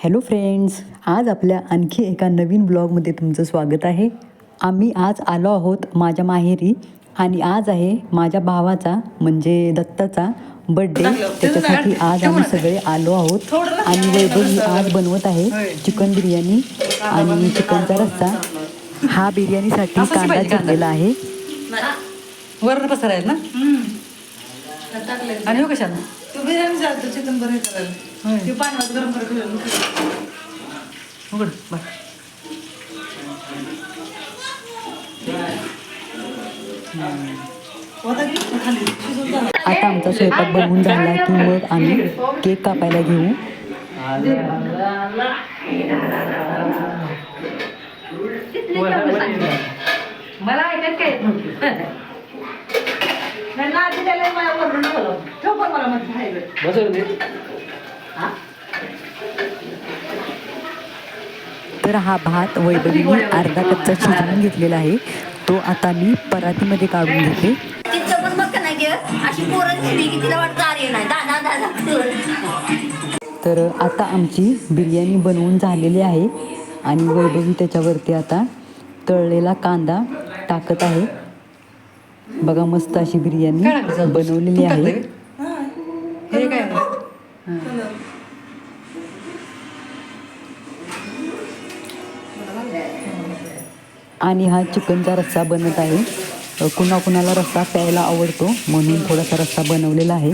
Hello friends आज आपल्या आणखी एका नवीन ब्लॉगमध्ये तुमचं स्वागत आहे. आम्ही आज आलो आहोत माझ्या माहेरी आणि आज आहे माझ्या भावाचा म्हणजे दत्ताचा बड्डे त्याच्यासाठी आज आम्ही सगळे आलो आहोत. आणि वैभव ही आज बनवत आहे चिकन बिर्याणी आणि चिकनचा रस्सा. हा बिर्याणीसाठी कांदा चिरलेला आहे. वरण पसार आहेत ना? आणि हो कशाला तू बिर्याणी चिकन बरं करायला. ते पाण्यात गरम उघड बाय. आता आमचा स्वयंपाक बनवून झाला की मग आम्ही केक कापायला घेऊ. मला ऐकत काय? नाही ना आधी त्याला माझ्या वरून ठेवलं ठेव पण मला मध्ये खायला तर हा भात वैभवीने अर्धा कच्चा शिजवून घेतलेला आहे. तो आता मी परातीमध्ये काढून घेते. तर आता आमची बिर्याणी बनवून झालेली आहे. आणि वैभवी त्याच्यावरती आता तळलेला कांदा टाकत आहे. बघा मस्त अशी बिर्याणी? बनवलेली आहे? हे आणि हा चिकनचा रस्सा बनत आहे. कुणा कुणाला रस्सा प्यायला आवडतो म्हणून थोडासा रस्सा बनवलेला आहे.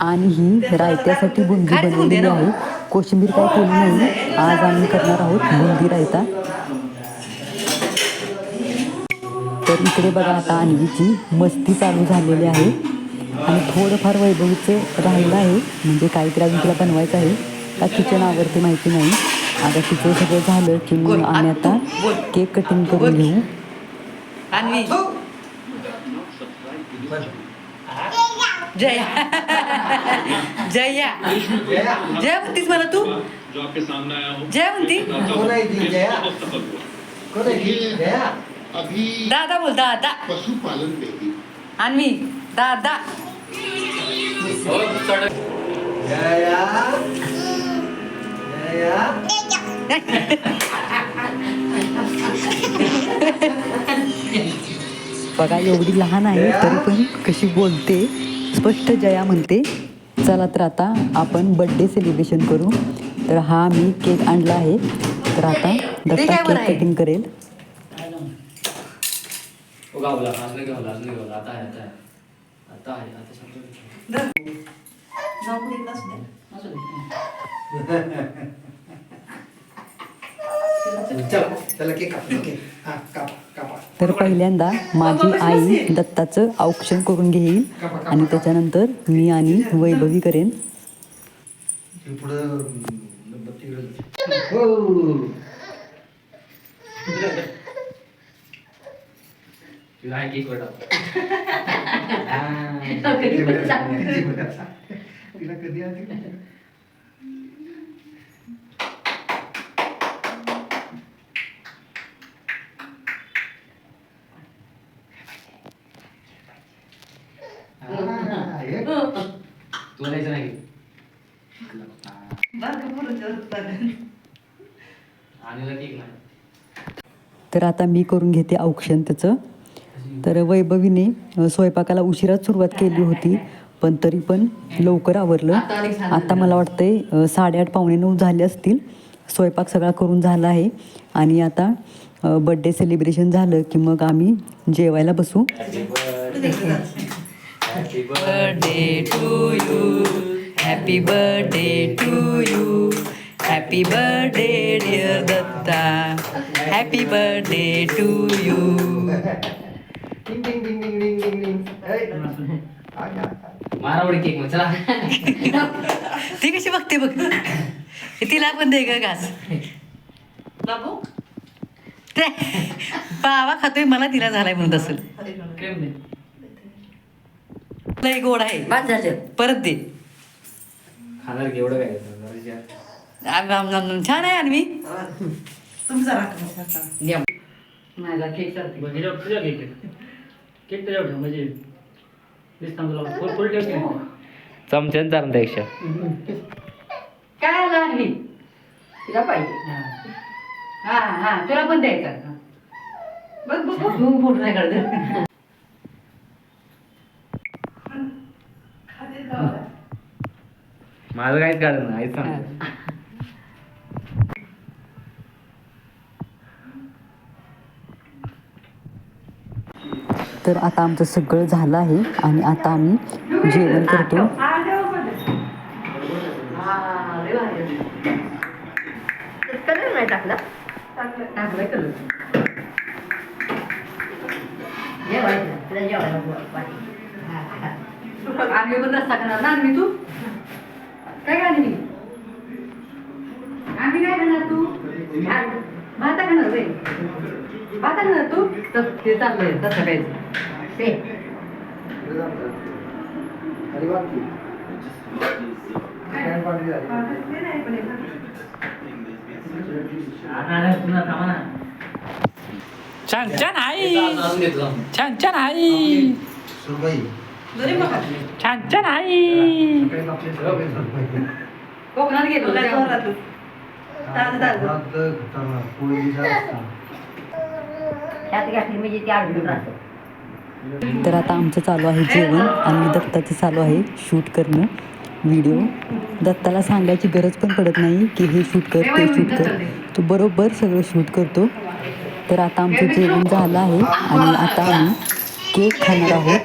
आणि ही रायत्यासाठी बुंदी बनवलेली आहे. कोशिंबीर काय केली नाही आज आम्ही करणार आहोत बुंदी रायता. तर इकडे बघा आता अन्वीची मस्ती चालू झालेली आहे. आणि थोडंफार वैभवीचं राहिलं आहे. म्हणजे काहीतरी अजून तिला बनवायचं आहे. का किचन आवडते माहिती नाही. आता तिचं सगळं झालं की मग आम्ही आता केक कटिंग करून घेऊ. जय. जया. जय. म्हणतीस मला तू? जो आपके सामने आया हूँ जय. म्हणती दादा बोल दादा. पशुपालन आणि दादा. बघा एवढी लहान आहे तरी पण कशी बोलते. स्पष्ट जया म्हणते. चला तर आता आपण बड्डे सेलिब्रेशन करू. तर हा मी केक आणला आहे. तर आता दत्ता केक आहे? कटिंग करेल आता आहे आता समजून असू दे तर पहिल्यांदा माझी आई दत्ताचं औक्षण करून घेईल आणि त्याच्यानंतर मी आणि वैभवी करेन बत्तीकडे हो तुला कधी आधी हा, नाही. तर आता मी करून घेते औक्षण त्याचं तर वैभवीने स्वयंपाकाला उशिराच सुरुवात केली होती पण तरी पण लवकर आवरलं. आता मला वाटतंय साडेआठ पावणे नऊ झाले असतील. स्वयंपाक सगळा करून झाला आहे. आणि आता बड्डे सेलिब्रेशन झालं की मग आम्ही जेवायला बसू. Happy birthday to you happy birthday to you happy birthday dear Datta happy birthday to you ding ding ding ding मारावडी cake मग चला ती कशी बघते बघ तिला पण दे ग घास बाबू ते बाबा खातोय मला तिला झालाय म्हणत असेल क्रीम दे लय गोड आहे बाद झालं परत दे खाणार की एवढं काय जरा जास्त. आम- आम- आम- छान आहे आणि मी तुमचा राखा माझा केक बघ, ह्याच्यावर तुझ्या केक आहे. केक त्याच्यावर ठेव म्हणजे दिसतं तुला फुल फुल ठेव की नाही? चमच्यान चालतं एकशे तिला पाहिजे. हा. हा तुला पण द्यायचा. बघ बघ बघ. फोटो नाही काढत. माझं काहीच काढत नाही आईच सांगतो तर आता आमचं सगळं झालं आहे आणि आता आम्ही जेवण करतो. आम्ही पण रस्ता करणार ना आम्ही तू? काय आम्ही काय तू? भात करणार भात खाणार तू तर ते चाललंय तसं खायचं ते अरे वा की. काय पाणी झाली? छान छान आई. छान छान आई छान छान आई. कोकणात गेलो काय त्यात घातली म्हणजे ती तर आता आमचं चालू आहे जेवण आणि दत्ताचं चालू आहे शूट करणं व्हिडिओ दत्ताला सांगायची गरज पण पडत नाही की हे शूट कर ते शूट कर. तो बरोबर सगळं शूट करतो. तर आता आमचं जेवण झालं आहे आणि आता आम्ही केक खाणार आहोत.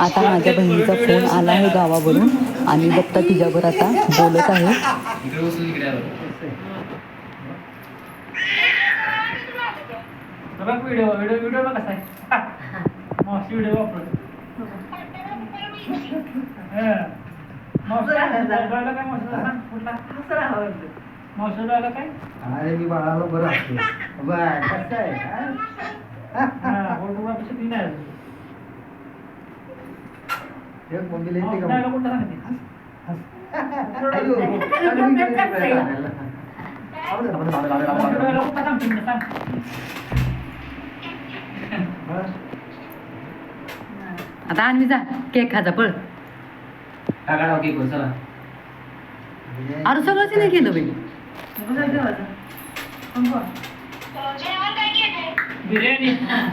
आता माझ्या बहिणीचा फोन आला आहे गावावरून आणि दत्ता तिच्यावर आता बोलत आहे इकडे बसून इकडे आलो बघ व्हिडिओ व्हिडिओ व्हिडिओ बघ कसा आहे. मावशी व्हिडिओ वापरत हं. काय? मावशीला अरे मी बाळाला बरं असतो बाय कसं आहे? हा? हा फोटोग्राफीची तीन आहे. अजून. एक मम्मीला येते मावशी का? डोळ्याला कुठला सांगते? आता आणवी जा. केक खाजा पळ. टाका ओके चला. अरे सगळंच नाही केलं बाई.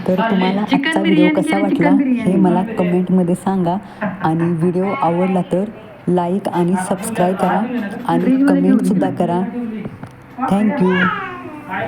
तर तुम्हाला चिकन आजचा व्हिडिओ कसा वाटला. हे मला कमेंटमध्ये सांगा. आणि व्हिडिओ आवडला तर लाईक आणि सबस्क्राईब करा. आणि कमेंटसुद्धा करा. थँक्यू काय